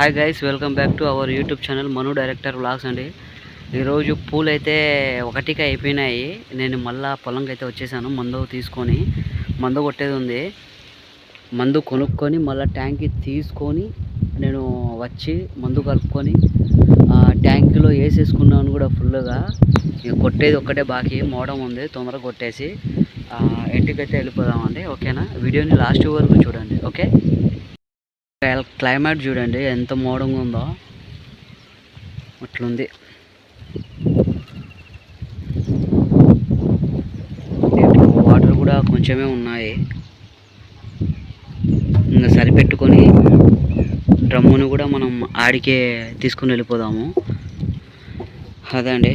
Hi guys welcome back to our YouTube channel Manu director vlogs అండి. ఈరోజు పూలు అయితే ఒకటికి అయిపోయినాయి. నేను మళ్ళా పొలంకి అయితే వచ్చేసాను మందు తీసుకొని. మందు కొట్టేది ఉంది. మందు కొనుక్కొని మళ్ళీ ట్యాంక్కి తీసుకొని నేను వచ్చి మందు కలుపుకొని ట్యాంక్లో వేసేసుకున్నాను కూడా ఫుల్గా కొట్టేది ఒక్కటే బాకీ మోడం ఉంది తొందరగా కొట్టేసి ఆ, ఇంటికైతే వెళ్ళిపోదామండి ఓకేనా? వీడియోని లాస్ట్ వరకు చూడండి ఓకే? క్లైమేట్ చూడండి ఎంత మోడంగా ఉందో. అట్లుంది. వాటర్ కూడా కొంచెమే ఉన్నాయి. ఇంకా సరిపెట్టుకొని డ్రమ్మును కూడా మనం ఆడికే తీసుకుని వెళ్ళిపోదాము. అదే అండి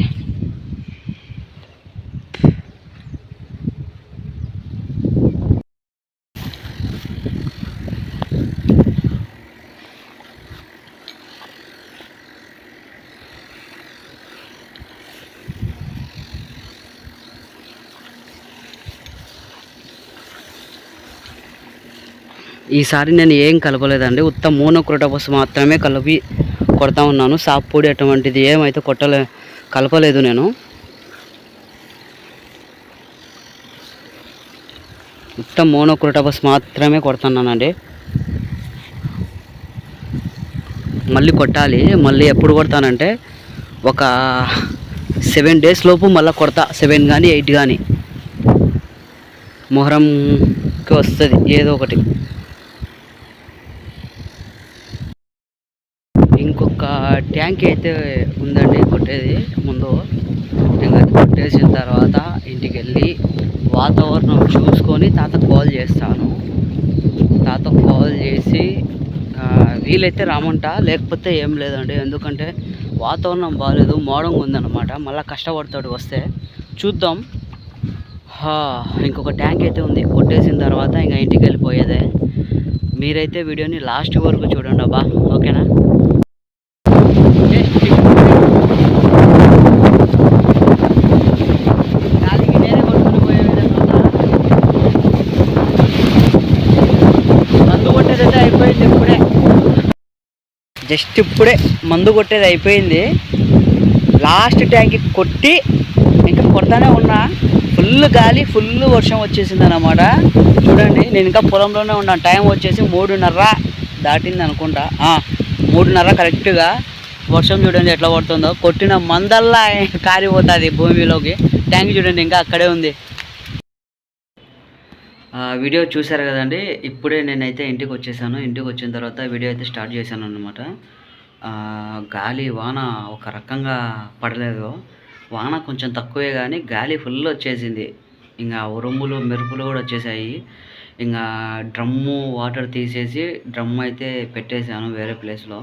ఈసారి నేను ఏం కలపలేదండి ఉత్త మోనోక్రోటోపస్ మాత్రమే కలిపి కొడతా ఉన్నాను. సాప్ పొడి అటువంటిది ఏమైతే కొట్టలే కలపలేదు నేను. ఉత్త మోనోక్రోటోపస్ మాత్రమే కొడుతున్నానండి. మళ్ళీ కొట్టాలి. మళ్ళీ ఎప్పుడు కొడతానంటే ఒక సెవెన్ డేస్ లోపు మళ్ళీ కొడతా. సెవెన్ కానీ ఎయిట్ కానీ మొహరంకి వస్తుంది. ఏదో ఒకటి. ఇంకొక ట్యాంక్ అయితే ఉందండి కొట్టేది ముందు. ఇంకా కొట్టేసిన తర్వాత ఇంటికి వెళ్ళి వాతావరణం చూసుకొని తాత కాల్ చేస్తాను. తాత కాల్ చేసి వీలైతే రామంట లేకపోతే ఏం లేదండి. ఎందుకంటే వాతావరణం బాగాలేదు మోడంగా ఉందన్నమాట. మళ్ళీ కష్టపడతాడు వస్తే. చూద్దాం. హా, ఇంకొక ట్యాంక్ అయితే ఉంది. కొట్టేసిన తర్వాత ఇంకా ఇంటికి వెళ్ళిపోయేదే మీరైతే వీడియోని లాస్ట్ వరకు చూడండి అబ్బా. ఓకేనా గాలికి నేనే కొట్టుకుని పోయే విధంగా ఉందా? మందు కొట్టేదైతే అయిపోయింది ఇప్పుడే జస్ట్ ఇప్పుడే మందు కొట్టేది అయిపోయింది. లాస్ట్ ట్యాంక్కి కొట్టి ఇంకా కొడతానే ఉన్నా. ఫుల్ గాలి ఫుల్ వర్షం వచ్చేసింది అనమాట చూడండి నేను ఇంకా పొలంలోనే ఉన్నాను టైం వచ్చేసి మూడున్నర దాటింది అనుకుంటా. మూడున్నర కరెక్ట్గా. వర్షం చూడండి ఎట్లా పడుతుందో. కొట్టిన మందల్లా కారిపోతుంది భూమిలోకి. ట్యాంక్ చూడండి ఇంకా అక్కడే ఉంది. వీడియో చూశారు కదండి. ఇప్పుడే నేనైతే ఇంటికి వచ్చేసాను. ఇంటికి వచ్చిన తర్వాత వీడియో అయితే స్టార్ట్ చేశాను అనమాట గాలి వాన ఒక రకంగా పడలేదు. వాన కొంచెం తక్కువే కానీ గాలి ఫుల్ వచ్చేసింది. ఇంకా ఉరుములు మెరుపులు కూడా వచ్చేసాయి. ఇంకా డ్రమ్ము వాటర్ తీసేసి డ్రమ్ అయితే పెట్టేశాను వేరే ప్లేస్లో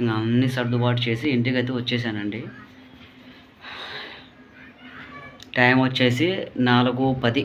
ఇంకా అన్ని సర్దుబాటు చేసి ఇంటికి అయితే వచ్చేసానండి. టైం వచ్చేసి నాలుగు పది.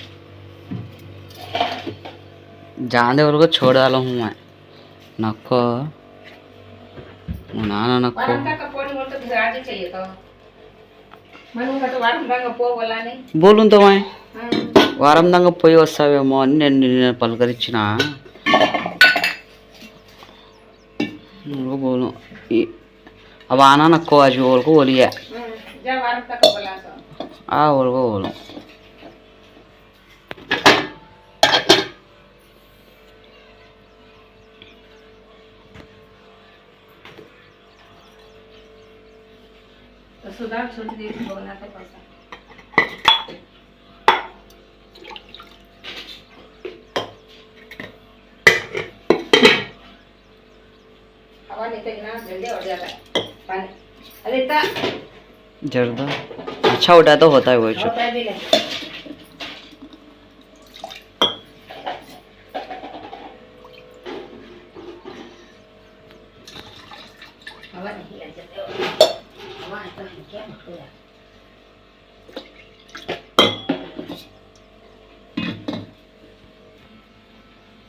నక్కో वारम का पानी बोलते तो आज ही चाहिए तो मनु का तो वारम का पो बोला नहीं బోలుంతో हाँ వారం దాకా పోయి వస్తావేమో అని నేను నిన్ను పలకరించిన నువ్వు బోలు ఈ- ఆ వాన నక్కో అజి ఓలకు ఒలియా हाँ, जा वारम का बोला तो ఆ ఓలుకో ఓలు दाल छोड़ दी भगना तो पड़ता हवा पानी अरे इतना जर्दा अच्छा उठा तो होता है वो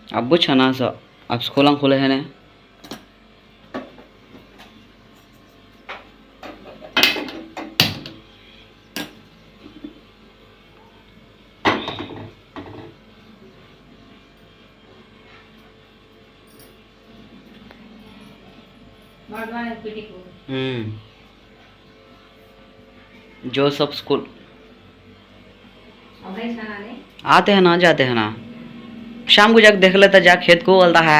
अब होया छना सा अब स्कूल खोले है ना? भगवान पीटी को हम्म। जोसफ स्कूल అబ్బాయి స్నానాన్ని आते हैं ना जाते हैं ना शाम को जाके देख लेता जा खेत को बोलता है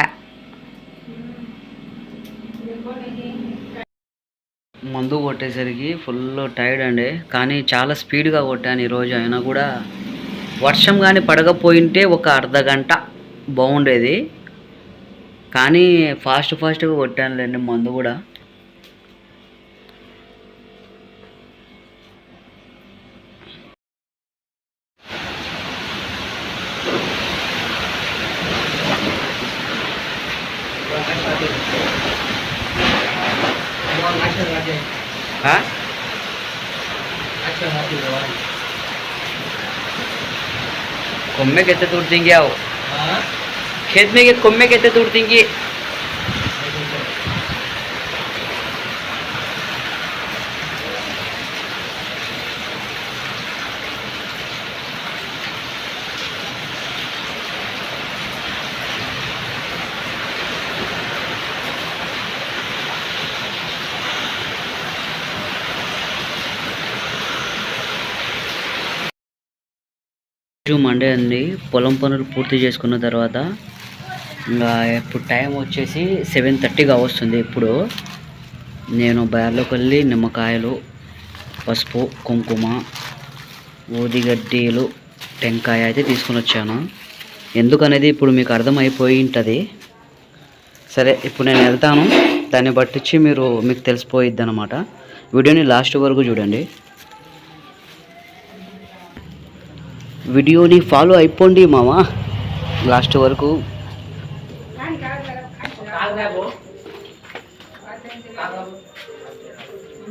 మందు కొట్టేసరికి ఫుల్ టైర్డ్ అండి కానీ చాలా స్పీడ్గా కొట్టాను ఈరోజు అయినా కూడా వర్షం కానీ పడకపోయింటే ఒక అర్ధ గంట బాగుండేది కానీ ఫాస్ట్ ఫాస్ట్గా కొట్టానులేండి మందు కూడా कुम्भे कैसे तोड़ देंगे आओ? हाँ? खेत में ये में कैसे तोड़ देंगे? రోజు మండే అండి. పొలం పనులు పూర్తి చేసుకున్న తర్వాత ఇంకా ఇప్పుడు టైం వచ్చేసి సెవెన్ థర్టీగా వస్తుంది ఇప్పుడు. నేను బయర్లోకి వెళ్ళి నిమ్మకాయలు పసుపు కుంకుమ ఊదిగడ్డీలు టెంకాయ అయితే తీసుకుని వచ్చాను. ఎందుకనేది ఇప్పుడు మీకు అర్థమైపోయి ఉంటుంది. సరే ఇప్పుడు నేను వెళ్తాను. దాన్ని బట్టించి మీరు మీకు తెలిసిపోయిద్ది అనమాట వీడియోని లాస్ట్ వరకు చూడండి. వీడియోని ఫాలో అయిపోండి మామ. లాస్ట్ వరకు.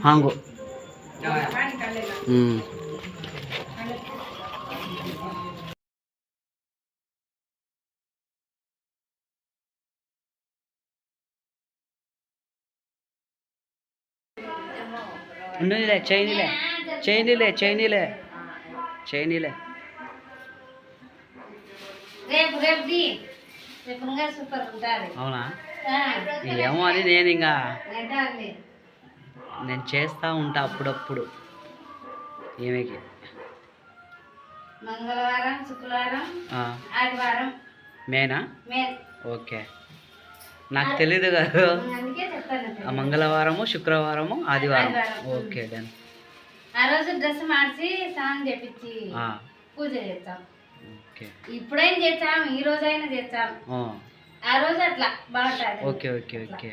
హాంగో ఉన్నదిలే చైనీలే చైనీలే చైనీలే చైనీలే రేపు రేపు. రేపు సూపర్ ఉంటుంది. అవునా? ఏమో అని నేను ఇంకా? నేను చేస్తూ ఉంటా అప్పుడప్పుడు. ఏమికి? మంగళవారం శుక్రవారం ఆదివారం. మేనా? ఓకే. నాకు తెలీదు కదా. మంగళవారము శుక్రవారము ఆదివారం. Okay done. ఆ రోజు డ్రెస్ మార్చి స్నానం చేపించి పూజ చేస్తాం ఇప్పుడైనా చేస్తాం? ఈ రోజైనా చేస్తాం. ఆ, ఆ రోజు అట్లా. బాగుంటుంది. Okay okay okay.